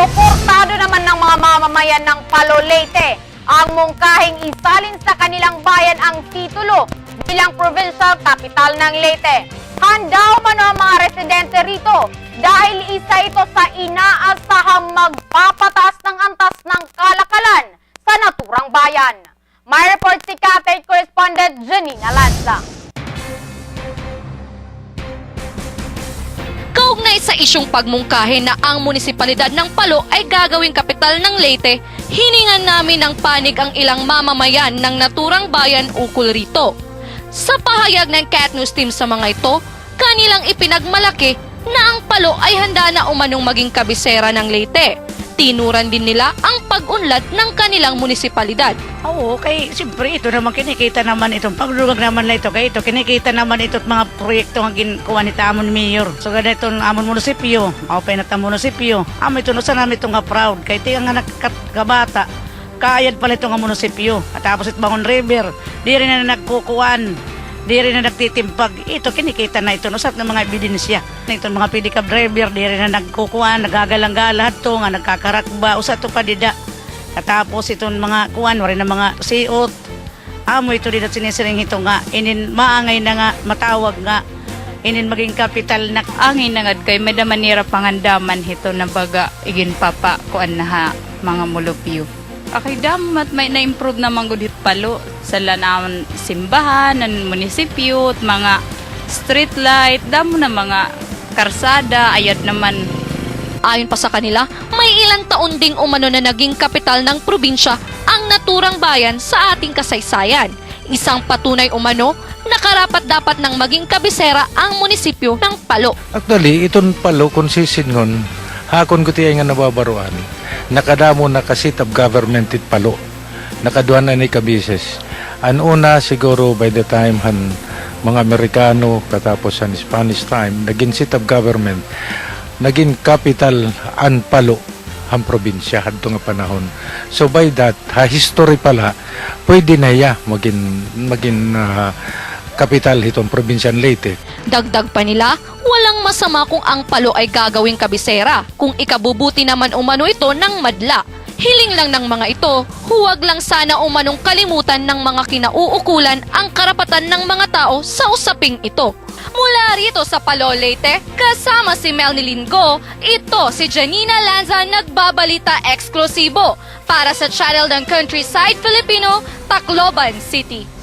Suportado naman ng mga mamamayan ng Palo Leyte ang mungkahing isalin sa kanilang bayan ang titulo bilang provincial capital ng Leyte. Handa umano ang mga residente rito dahil isa ito sa inaasahang magpapataas ng antas ng kalakalan sa naturang bayan. May report si Kate Correspondent Janina Lanza. Kaugnay sa isyong pagmungkahi na ang munisipalidad ng Palo ay gagawing kapital ng Leyte, hiningan namin ng panig ang ilang mamamayan ng naturang bayan ukol rito. Sa pahayag ng Cat News Team sa mga ito, kanilang ipinagmalaki na ang Palo ay handa na umanong maging kabisera ng Leyte. Tinuran din nila ang pag-unlad ng kanilang munisipalidad. Oo, kay siyempre ito naman kinikita naman itong pagdurag naman na ito kay ito kinikita naman ito at mga proyekto nga ginkuha ni Tamon Mayor. So ganito ang amon munisipyo, pa na munisipyo. Amo ito sa namin ito nga proud kay tiyan nga nakakabata. Kaayad pala ito nga munisipyo. At tapos ito Bangon River, di rin na nagkukuan. Di rin na nagtitimpag. Ito kinikita na ito no sa ng mga ebidensya. Ito mga pedicab driver, di rin na nagkukuan, nagagalang-gala to nga nagkakarakba usa to pa dida. Katapos itong mga kuan, wari na mga siot. Amo ito din at sinisiring ito nga, inin maangay na nga, matawag nga, inin maging kapital na angin nangad kay may manira pangandaman hito na baga igin papa kuan na ha mga mulupyo. Akay damat may na-improve naman gud palo sa lanawon simbahan ng munisipyo at mga street light damo na mga karsada ayat naman Ayon pa sa kanila, may ilang taon ding umano na naging kapital ng probinsya ang naturang bayan sa ating kasaysayan. Isang patunay umano na karapat dapat nang maging kabisera ang munisipyo ng Palo. Actually, iton palo kung sisingon, hakon ko tiya nga nababaruan. Nakadamo na ka-seat of government it palo. Nakaduan na ni kabises. Ang una siguro by the time han mga Amerikano katapos ang Spanish time, naging seat of government, naging capital ang palo ang probinsya hadto nga panahon. So by that, ha history pala, pwede na ya maging maging ah, capital itong probinsya ng Leyte. Dagdag pa nila, walang masama kung ang Palo ay gagawing kabisera kung ikabubuti naman umano ito ng madla. Hiling lang ng mga ito, huwag lang sana umanong kalimutan ng mga kinauukulan ang karapatan ng mga tao sa usaping ito. Mula rito sa Palo Leyte, kasama si Melny Lingo, ito si Janina Lanza nagbabalita eksklusibo para sa channel ng Countryside Filipino, Tacloban City.